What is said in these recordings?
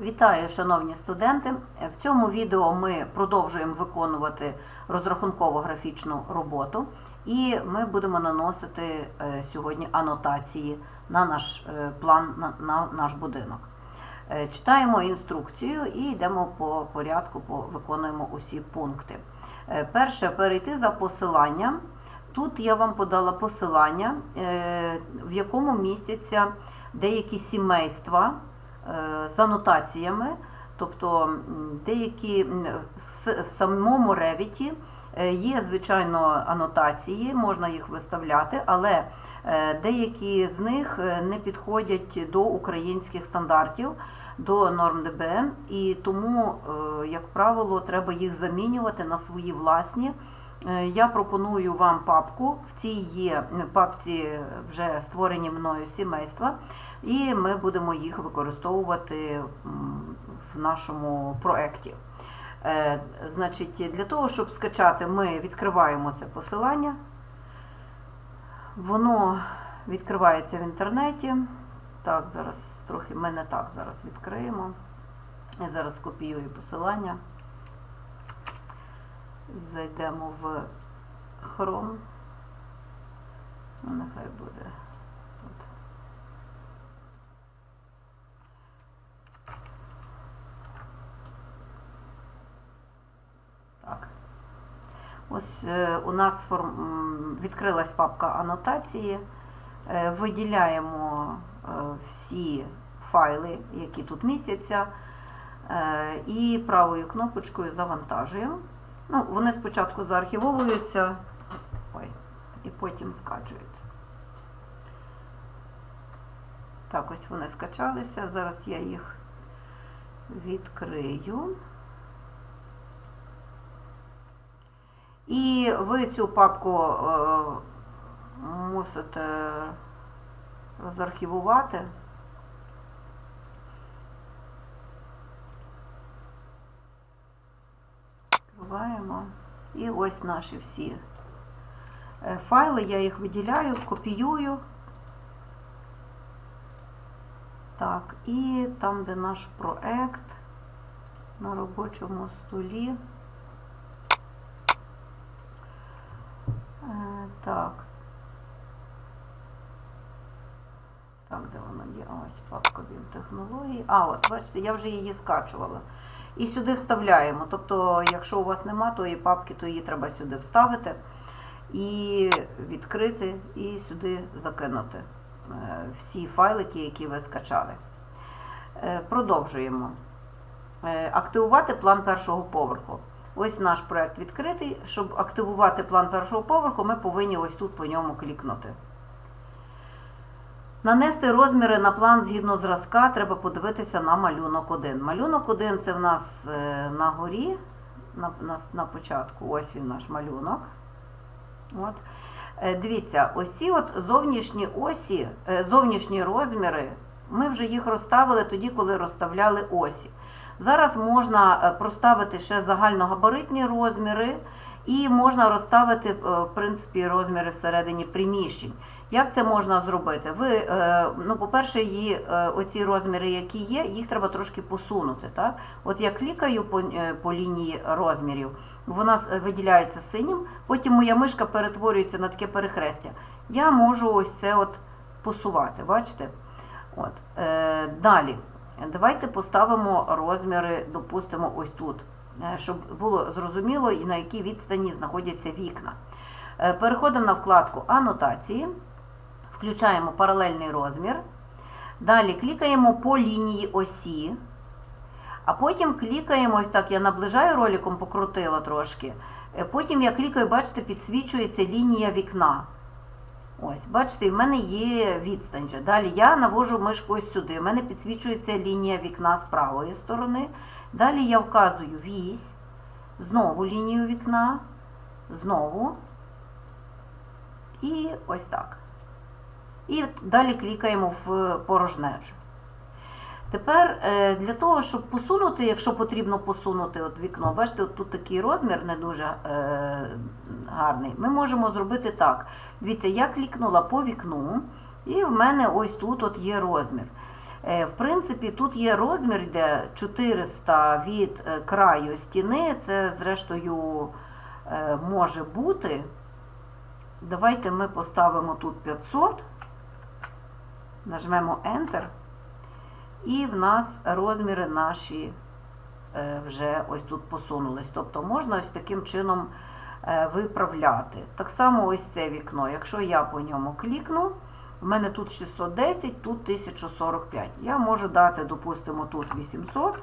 Вітаю, шановні студенти! В цьому відео ми продовжуємо виконувати розрахунково-графічну роботу, і ми будемо наносити е, сьогодні анотації на наш е, план, на, на наш будинок. Е, Читаємо інструкцію і йдемо по порядку, виконуємо усі пункти. Перше перейти за посиланням. Тут я вам подала посилання, в якому містяться деякі сімейства з анотаціями, тобто деякі в самому е, є, звичайно, анотації, можна їх виставляти, але е, деякі з них е, не підходять до українських стандартів, до норм ДБН, і тому, е, як правило, треба їх замінювати на свої власні. Е, Я пропоную вам папку. В цій є е, папці вже створені мною сімейства, і ми будемо їх використовувати в нашому проєкті. Е, Значить, для того, щоб скачати, ми відкриваємо це посилання. Воно відкривається в інтернеті. Так, зараз трохи ми не так зараз відкриємо. Я зараз копіюю посилання. Зайдемо в Chrome. Ну, нехай буде тут. Так. Ось е, у нас відкрилась папка анотації. Е, виділяємо е, всі файли, які тут містяться, і правою кнопочкою завантажуємо. Ну, вони спочатку заархівовуються, ой, і потім скачуються. Так, ось вони скачалися. Зараз я їх відкрию. І ви цю папку е, мусите розархівувати. Відкриваємо. І ось наші всі е, файли. Я їх виділяю, копіюю. Так, і там, де наш проект на робочому столі. Е, Так. Так, де воно є? Ось папка технології. А, от, бачите, я вже її скачувала. І сюди вставляємо. Тобто, якщо у вас нема тої папки, то її треба сюди вставити і відкрити, і сюди закинути е, всі файлики, які ви скачали. Е, Продовжуємо. Е, Активувати план першого поверху. Ось наш проект відкритий. Щоб активувати план першого поверху, ми повинні ось тут по ньому клікнути. Нанести розміри на план згідно зразка, треба подивитися на малюнок 1. Малюнок 1 це в нас е, на горі, на, на, на початку. Ось він наш малюнок. От. Е, Дивіться, ось ці от зовнішні осі, е, зовнішні розміри, ми вже їх розставили тоді, коли розставляли осі. Зараз можна проставити ще загальногабаритні розміри, і можна розставити, е, в принципі, розміри всередині приміщень. Як це можна зробити? Ви, е, ну, по-перше, її, е, оці розміри, які є, їх треба трошки посунути. Так? От я клікаю по, по лінії розмірів, вона виділяється синім, потім моя мишка перетворюється на таке перехрестя. Я можу ось це от посувати, бачите? От. Далі. Давайте поставимо розміри, допустимо, ось тут, щоб було зрозуміло, і на якій відстані знаходяться вікна. Е, Переходимо на вкладку Анотації, включаємо паралельний розмір. Далі клікаємо по лінії осі, а потім клікаємо, ось так, я наближаю роликом, покрутила трошки. Е, Потім я клікаю, бачите, підсвічується лінія вікна. Ось, бачите, в мене є відстань. вже. Далі я навожу мишку ось сюди. У мене підсвічується лінія вікна з правої сторони. Далі я вказую вісь, знову лінію вікна, знову. І ось так. І далі клікаємо в порожнечу. Тепер е, для того, щоб посунути, якщо потрібно посунути от вікно, бачите, от тут такий розмір не дуже е, гарний. Ми можемо зробити так. Дивіться, я клікнула по вікну, і в мене ось тут от є розмір. Е, В принципі, тут є розмір, де 400 від е, краю стіни, це зрештою е, може бути. Давайте ми поставимо тут 500, нажмемо Enter, і в нас розміри наші е, вже ось тут посунулись. Тобто можна ось таким чином е, виправляти. Так само ось це вікно. Якщо я по ньому клікну, в мене тут 610, тут 1045. Я можу дати, допустимо, тут 800.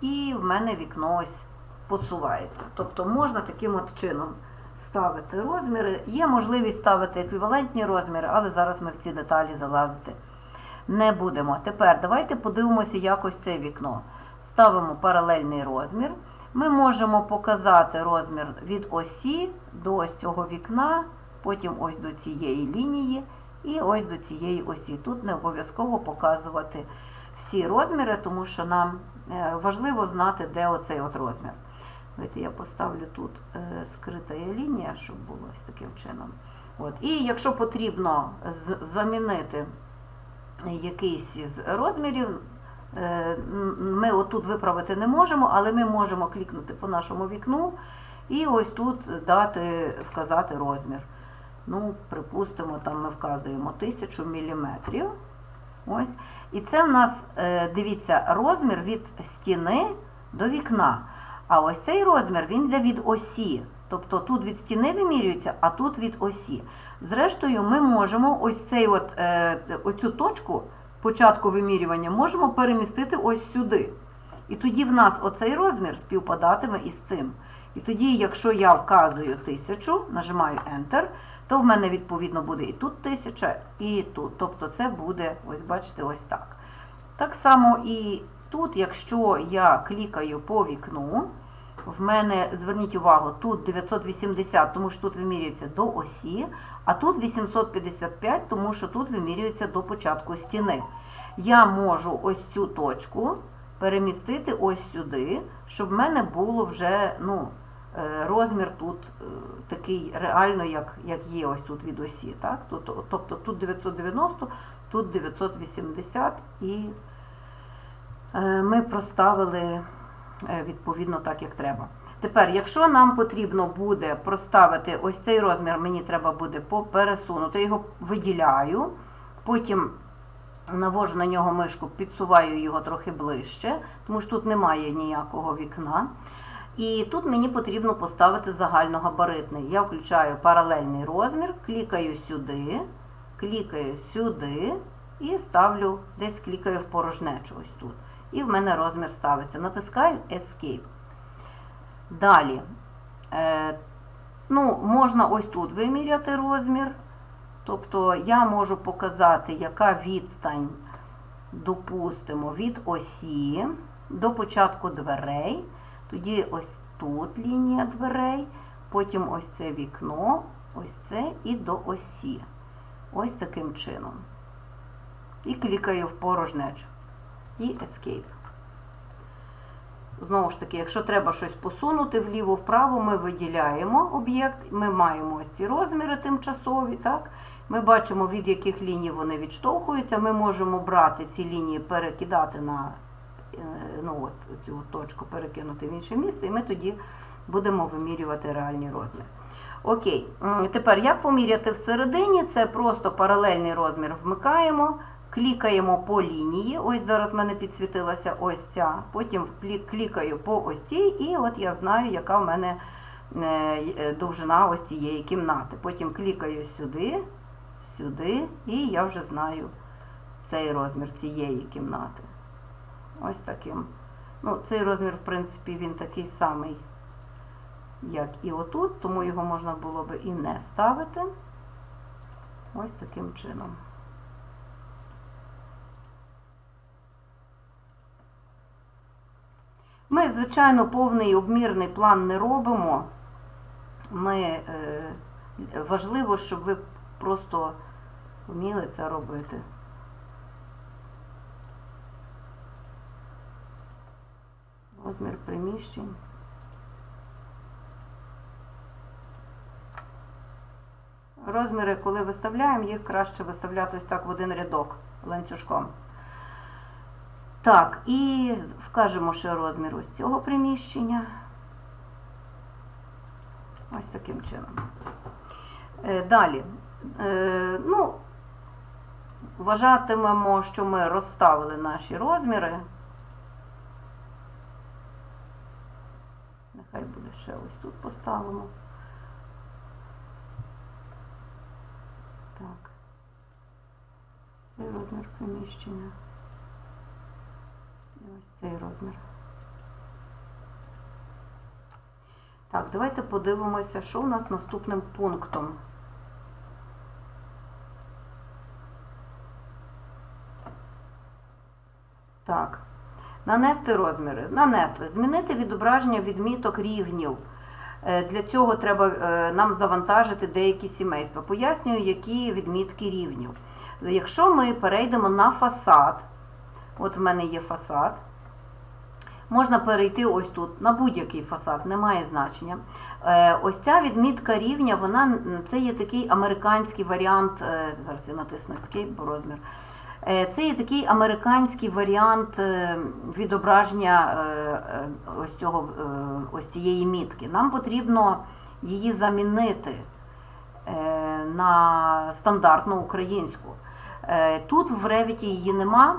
І в мене вікно ось посувається. Тобто можна таким от чином ставити розміри. Є можливість ставити еквівалентні розміри, але зараз ми в ці деталі залазити не будемо. Тепер давайте подивимося якось це вікно. Ставимо паралельний розмір. Ми можемо показати розмір від осі до ось цього вікна, потім ось до цієї лінії і ось до цієї осі. Тут не обов'язково показувати всі розміри, тому що нам е, важливо знати, де оцей от розмір. Давайте я поставлю тут е, скрита лінія, щоб було ось таким чином. От. І якщо потрібно замінити якийсь із розмірів, е, ми отут виправити не можемо, але ми можемо клікнути по нашому вікну і ось тут дати, вказати розмір. Ну, припустимо, там ми вказуємо 1000 міліметрів. Ось. І це в нас, е, дивіться, розмір від стіни до вікна. А ось цей розмір він йде від осі. Тобто тут від стіни вимірюється, а тут від осі. Зрештою, ми можемо ось цей от, е, оцю точку початку вимірювання можемо перемістити ось сюди. І тоді в нас оцей розмір співпадатиме із цим. І тоді, якщо я вказую 1000, нажимаю Enter, то в мене відповідно буде і тут 1000, і тут. Тобто це буде, ось бачите, ось так. Так само і тут, якщо я клікаю по вікну, в мене, зверніть увагу, тут 980, тому що тут вимірюється до осі, а тут 855, тому що тут вимірюється до початку стіни. Я можу ось цю точку перемістити ось сюди, щоб в мене було вже ну, е, розмір тут е, такий реально, як, як є ось тут від осі. Так? Тут, тобто тут 990, тут 980 і е, ми проставили відповідно так, як треба. Тепер, якщо нам потрібно буде проставити ось цей розмір, мені треба буде пересунути, його виділяю, потім навожу на нього мишку, підсуваю його трохи ближче, тому що тут немає ніякого вікна. І тут мені потрібно поставити загальногабаритний. Я включаю паралельний розмір, клікаю сюди, клікаю сюди і ставлю, десь клікаю в порожнечу ось тут. І в мене розмір ставиться. Натискаю Escape. Далі. Е, ну, можна ось тут виміряти розмір. Тобто я можу показати, яка відстань, допустимо, від осі до початку дверей. Тоді ось тут лінія дверей, потім ось це вікно, ось це і до осі. Ось таким чином. І клікаю в порожнечу. І Escape. Знову ж таки, якщо треба щось посунути вліво-вправо, ми виділяємо об'єкт, ми маємо ось ці розміри тимчасові. так? Ми бачимо, від яких ліній вони відштовхуються. Ми можемо брати ці лінії, перекидати на е, ну, от, цю точку, перекинути в інше місце, і ми тоді будемо вимірювати реальні розміри. Окей, тепер як поміряти всередині? Це просто паралельний розмір вмикаємо. Клікаємо по лінії, ось зараз в мене підсвітилася ось ця. Потім клікаю по ось цій, і от я знаю, яка в мене е, е, довжина ось цієї кімнати. Потім клікаю сюди, сюди, і я вже знаю цей розмір цієї кімнати. Ось таким. Ну, цей розмір, в принципі, він такий самий, як і отут, тому його можна було би і не ставити. Ось таким чином. Звичайно, повний обмірний план не робимо. Ми, е, важливо, щоб ви просто вміли це робити. Розмір приміщень. Розміри, коли виставляємо, їх краще виставляти ось так в один рядок. ланцюжком. Так, і вкажемо ще розмір ось цього приміщення. Ось таким чином. Е, Далі. Е, Ну, вважатимемо, що ми розставили наші розміри. Нехай буде ще ось тут поставимо. Так. Цей розмір приміщення. Ось цей розмір. Так, давайте подивимося, що у нас наступним пунктом. Так. Нанести розміри. Нанесли. Змінити відображення відміток рівнів. Е, Для цього треба е, нам завантажити деякі сімейства. Пояснюю, які відмітки рівнів. Якщо ми перейдемо на фасад, от в мене є фасад, можна перейти ось тут на будь-який фасад, немає значення. Е, Ось ця відмітка рівня, вона це є такий американський варіант. е, Зараз я натисну Escape, розмір. Е, Це є такий американський варіант відображення ось, цього, ось цієї мітки. Нам потрібно її замінити на стандартну українську. Тут в Revit її нема,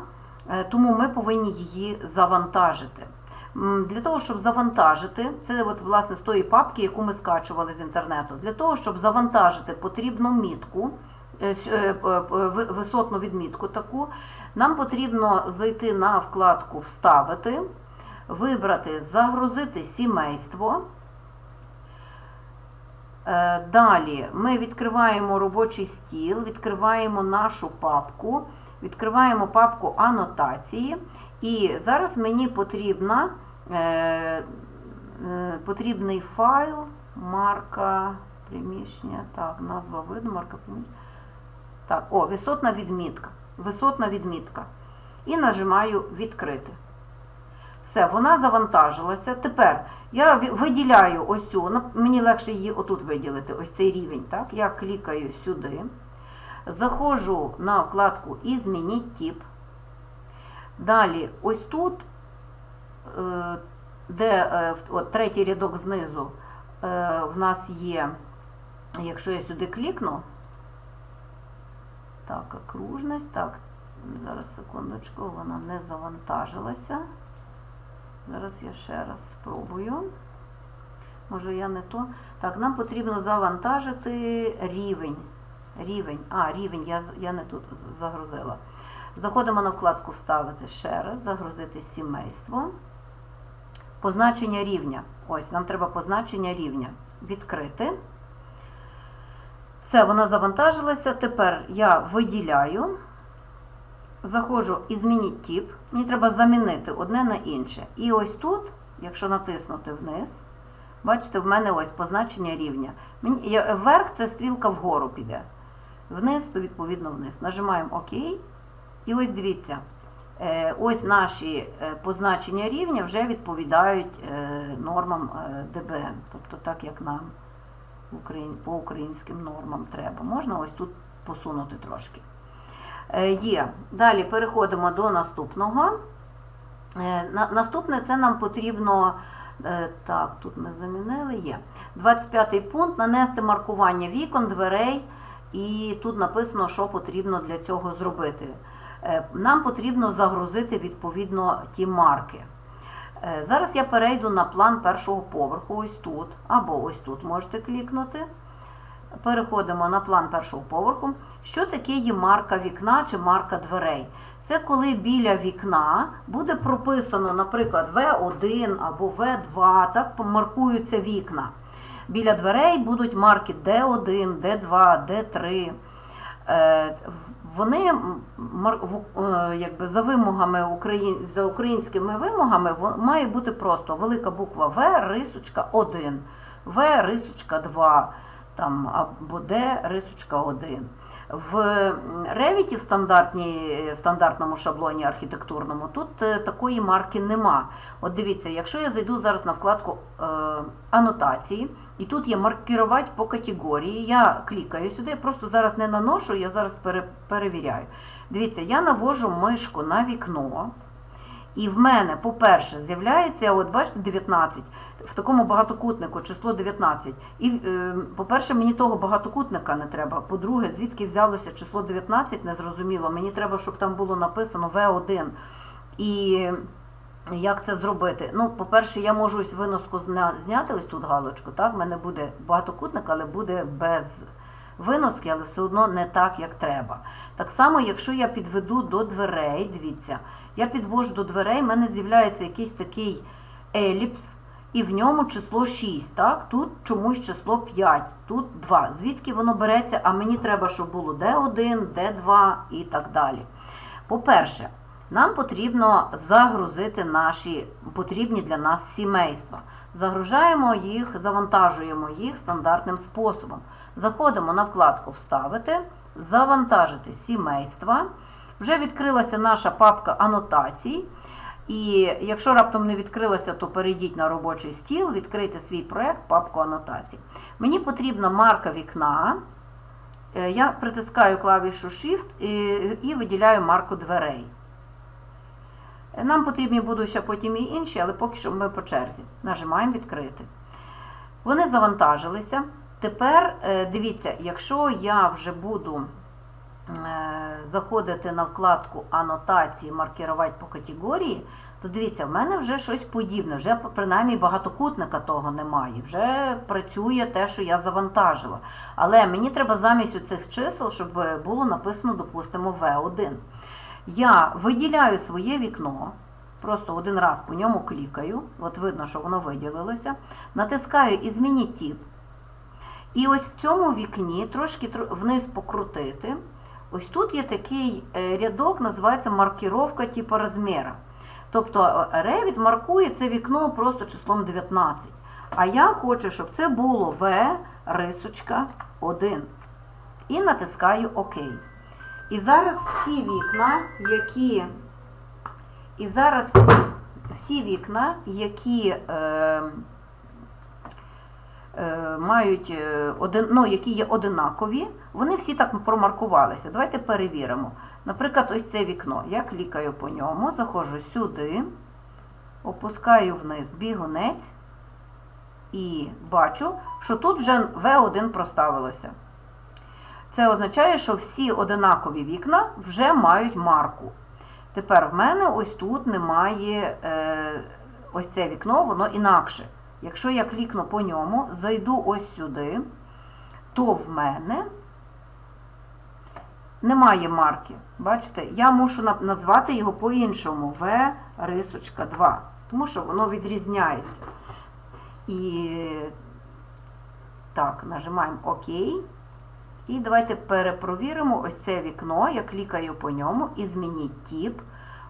тому ми повинні її завантажити. Для того, щоб завантажити, це от, власне з тої папки, яку ми скачували з інтернету. Для того, щоб завантажити потрібну мітку, е, е, висотну відмітку таку, нам потрібно зайти на вкладку Вставити, вибрати Загрузити сімейство. Е, Далі ми відкриваємо робочий стіл, відкриваємо нашу папку, відкриваємо папку анотації. І зараз мені потрібна, е, е, потрібний файл, марка приміщення, так, назва виду, марка приміщення. Так, о, висотна відмітка. Висотна відмітка. І нажимаю відкрити. Все, вона завантажилася. Тепер я виділяю ось цю, мені легше її отут виділити, ось цей рівень. Так? Я клікаю сюди, заходжу на вкладку і змініть тип. Далі, ось тут, е, де е, от, третій рядок знизу, е, в нас є, якщо я сюди клікну, так, окружність, так, зараз секундочку, вона не завантажилася. Зараз я ще раз спробую. Може я не то. Так, нам потрібно завантажити рівень. Рівень. А, рівень, я, я не тут загрузила. Заходимо на вкладку Вставити ще раз, загрузити сімейство. Позначення рівня. Ось, нам треба позначення рівня. Відкрити. Все, вона завантажилася. Тепер я виділяю. Заходжу і змініть тип. Мені треба замінити одне на інше. І ось тут, якщо натиснути вниз, бачите, в мене ось позначення рівня. Мені, вверх це стрілка вгору піде. Вниз, то відповідно вниз. Нажимаємо ОК. І ось дивіться, е, ось наші е, позначення рівня вже відповідають е, нормам ДБН. Тобто так, як нам по українським нормам треба. Можна ось тут посунути трошки. Є. Далі переходимо до наступного. Наступне це нам потрібно. Так, тут ми замінили. Є. 25 пункт. Нанести маркування вікон, дверей. І тут написано, що потрібно для цього зробити. Е, Нам потрібно загрузити відповідно ті марки. Е, Зараз я перейду на план першого поверху, ось тут, або ось тут можете клікнути. Переходимо на план першого поверху. Що таке є марка вікна чи марка дверей? Це коли біля вікна буде прописано, наприклад, В1 або В2, так помаркуються вікна. Біля дверей будуть марки Д1, Д2, Д3. Е, Вони е, якби за вимогами за українськими вимогами має бути просто велика буква В, рисочка 1, В, рисочка 2, там, або Д, рисочка 1. В Revit в, в стандартному шаблоні архітектурному тут е, такої марки нема. От дивіться, якщо я зайду зараз на вкладку е, анотації, і тут є маркувати по категорії, я клікаю сюди, просто зараз не наношу, я зараз пере, перевіряю. Дивіться, я навожу мишку на вікно. І в мене, по-перше, з'являється, от бачите, 19, в такому багатокутнику число 19. І, е, по-перше, мені того багатокутника не треба. По-друге, звідки взялося число 19, незрозуміло. Мені треба, щоб там було написано В1. І як це зробити? Ну, по-перше, я можу ось виноску зняти, ось тут галочку, так? В мене буде багатокутник, але буде без виноски, але все одно не так, як треба. Так само, якщо я підведу до дверей, дивіться, я підвожу до дверей, в мене з'являється якийсь такий еліпс, і в ньому число 6. Так? Тут чомусь число 5, тут 2. Звідки воно береться? А мені треба, щоб було D1, D2 і так далі. По-перше, нам потрібно загрузити наші потрібні для нас сімейства. Загружаємо їх, завантажуємо їх стандартним способом. Заходимо на вкладку Вставити, завантажити сімейства. Вже відкрилася наша папка анотацій. І якщо раптом не відкрилася, то перейдіть на робочий стіл, відкрийте свій проект, папку анотацій. Мені потрібна марка вікна. Е, Я притискаю клавішу Shift і, виділяю марку дверей. Нам потрібні будуть ще потім і інші, але поки що ми по черзі. Нажимаємо відкрити. Вони завантажилися. Тепер е, дивіться, якщо я вже буду е, заходити на вкладку анотації, маркувати по категорії, то дивіться, в мене вже щось подібне, вже принаймні багатокутника того немає. Вже працює те, що я завантажила. Але мені треба замість цих чисел, щоб було написано, допустимо, V1. Я виділяю своє вікно, просто один раз по ньому клікаю, от видно, що воно виділилося, натискаю і змініть тип. І ось в цьому вікні трошки вниз покрутити. Ось тут є такий е, рядок, називається маркіровка типу розміра. Тобто е, Revit маркує це вікно просто числом 19. А я хочу, щоб це було V рисочка 1. І натискаю ОК. І зараз всі вікна, які. І зараз всі, всі вікна, які е, мають е, один, ну, які є одинакові, вони всі так промаркувалися. Давайте перевіримо. Наприклад, ось це вікно. Я клікаю по ньому, заходжу сюди, опускаю вниз бігунець і бачу, що тут вже V1 проставилося. Це означає, що всі одинакові вікна вже мають марку. Тепер в мене ось тут немає е, ось це вікно, воно інакше. Якщо я клікну по ньому, зайду ось сюди, то в мене немає марки. Бачите, я мушу назвати його по-іншому В рисочка 2, тому що воно відрізняється. І так, нажимаємо ОК. І давайте перепровіримо ось це вікно. Я клікаю по ньому і змініть тип.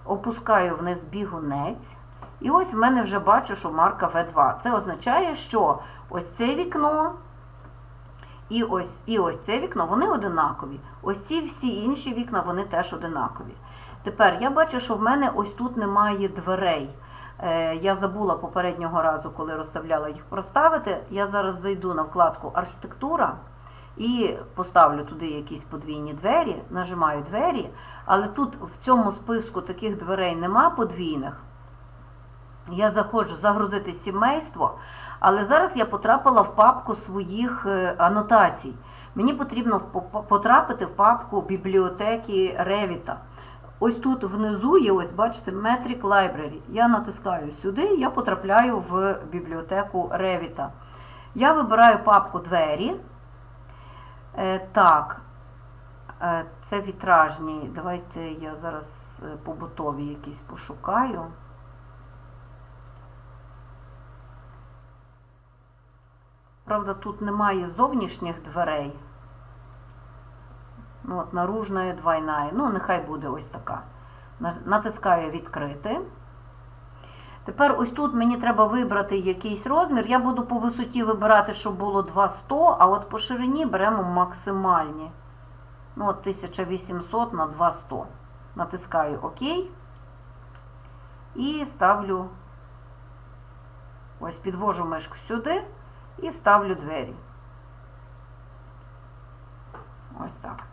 Опускаю вниз бігунець. І ось в мене вже бачу, що марка V2. Це означає, що ось це вікно і ось, і ось це вікно, вони одинакові. Ось ці всі інші вікна, вони теж одинакові. Тепер я бачу, що в мене ось тут немає дверей. Е, Я забула попереднього разу, коли розставляла їх проставити. Я зараз зайду на вкладку Архітектура і поставлю туди якісь подвійні двері, нажимаю двері, але тут в цьому списку таких дверей нема подвійних. Я заходжу загрузити сімейство, але зараз я потрапила в папку своїх е, анотацій. Мені потрібно по- по- потрапити в папку бібліотеки Ревіта. Ось тут внизу є, ось бачите, Metric Library. Я натискаю сюди, я потрапляю в бібліотеку Ревіта. Я вибираю папку двері. Е, так, е, це вітражні. Давайте я зараз побутові якісь пошукаю. Правда, тут немає зовнішніх дверей. Ну, от наружна двойна. Ну, нехай буде ось така. Натискаю відкрити. Тепер ось тут мені треба вибрати якийсь розмір. Я буду по висоті вибирати, щоб було 200, а от по ширині беремо максимальні. Ну, от 1800 на 200. Натискаю ОК. І ставлю, ось підвожу мишку сюди і ставлю двері. Ось так.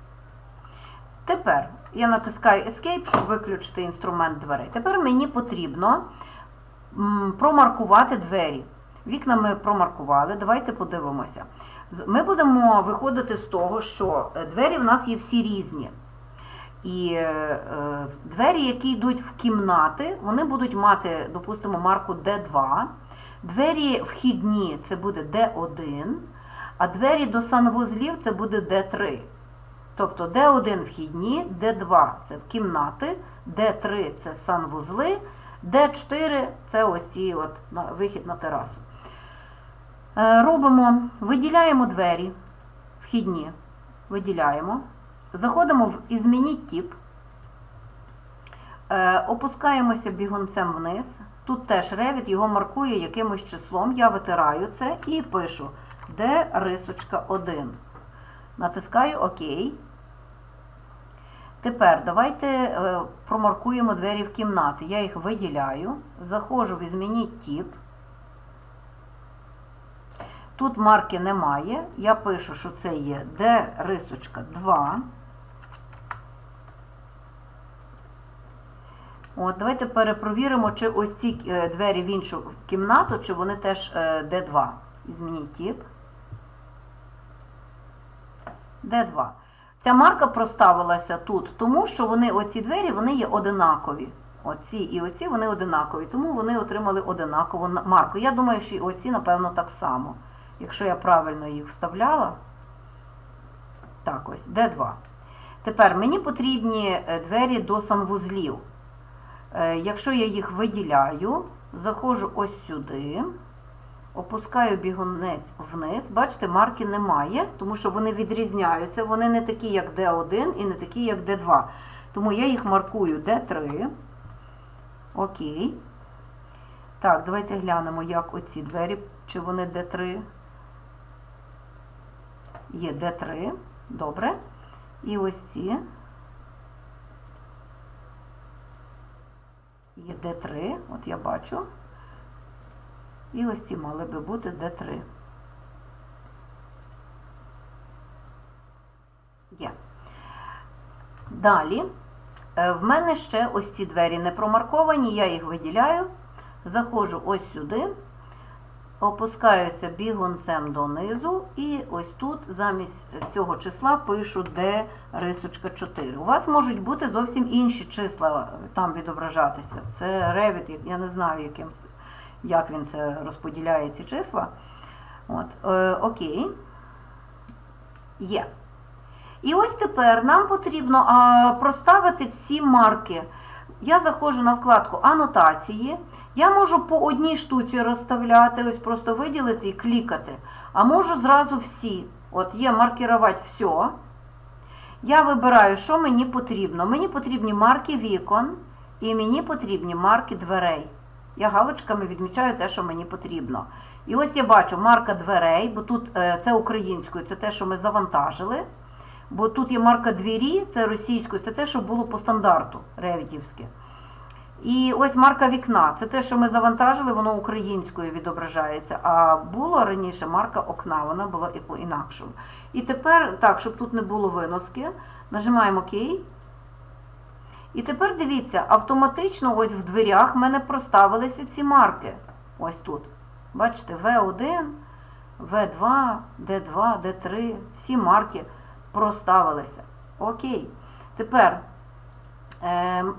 Тепер я натискаю Escape, щоб виключити інструмент дверей. Тепер мені потрібно промаркувати двері. Вікна ми промаркували. Давайте подивимося. Ми будемо виходити з того, що е, двері в нас є всі різні. І е, е, двері, які йдуть в кімнати, вони будуть мати, допустимо, марку D2. Двері вхідні це буде D1, а двері до санвузлів це буде D3. Тобто D1 вхідні, D2 це в кімнати, D3 це санвузли, D4 це ось ці от вихід на терасу. Е, Робимо, виділяємо двері вхідні, виділяємо. Заходимо в «Ізмініть тип», е, опускаємося бігунцем вниз. Тут теж Revit його маркує якимось числом. Я витираю це і пишу де рисочка 1. Натискаю ОК. Тепер давайте е, промаркуємо двері в кімнати. Я їх виділяю. Заходжу в «Змініть тип». Тут марки немає. Я пишу, що це є Д рисочка 2. От, давайте перепровіримо, чи ось ці е, двері в іншу кімнату, чи вони теж е, Д2. Змініть тип. Д2. Ця марка проставилася тут, тому що вони, оці двері вони є одинакові. Оці і оці вони одинакові, тому вони отримали одинакову марку. Я думаю, що і оці, напевно, так само. Якщо я правильно їх вставляла. Так, ось, Д2. Тепер мені потрібні е, двері до санвузлів. Е, Якщо я їх виділяю, заходжу ось сюди, опускаю бігунець вниз. Бачите, марки немає, тому що вони відрізняються. Вони не такі, як D1 і не такі, як D2. Тому я їх маркую D3. Окей. Так, давайте глянемо, як оці двері, чи вони D3. Є D3. Добре. І ось ці. Є D3, от я бачу. І ось ці мали би бути D3. Є. Далі. е, В мене ще ось ці двері не промарковані, я їх виділяю. Заходжу ось сюди, опускаюся бігунцем донизу, і ось тут замість цього числа пишу D рисочка 4. У вас можуть бути зовсім інші числа там відображатися. Це Revit, я не знаю, яким, як він це розподіляє ці числа. От, е, окей. Є. І ось тепер нам потрібно проставити всі марки. Я заходжу на вкладку анотації. Я можу по одній штуці розставляти, ось просто виділити і клікати. А можу зразу всі. От є маркірувати все. Я вибираю, що мені потрібно. Мені потрібні марки вікон і мені потрібні марки дверей. Я галочками відмічаю те, що мені потрібно. І ось я бачу марка дверей, бо тут е, це українською, це те, що ми завантажили. Бо тут є марка двері, це російською, це те, що було по стандарту ревітівське. І ось марка вікна. Це те, що ми завантажили, воно українською відображається. А було раніше марка окна, вона була і по-інакшому. І тепер, так, щоб тут не було виноски, нажимаємо ОК. І тепер дивіться, автоматично ось в дверях в мене проставилися ці марки. Ось тут. Бачите, В1, В2, Д2, Д3, всі марки проставилися. Окей. Тепер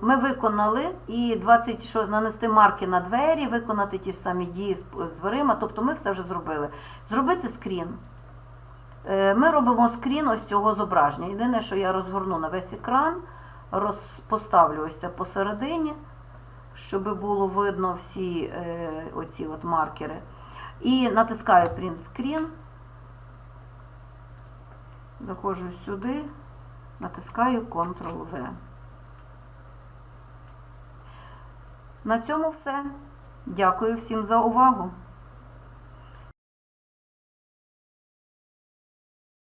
ми виконали і 26 нанести марки на двері, виконати ті ж самі дії з, дверима, тобто ми все вже зробили. Зробити скрін. Е, Ми робимо скрін ось цього зображення. Єдине, що я розгорну на весь екран, поставлю ось це посередині, щоб було видно всі е, оці от маркери. І натискаю Print Screen. Заходжу сюди, натискаю Ctrl-V. На цьому все. Дякую всім за увагу.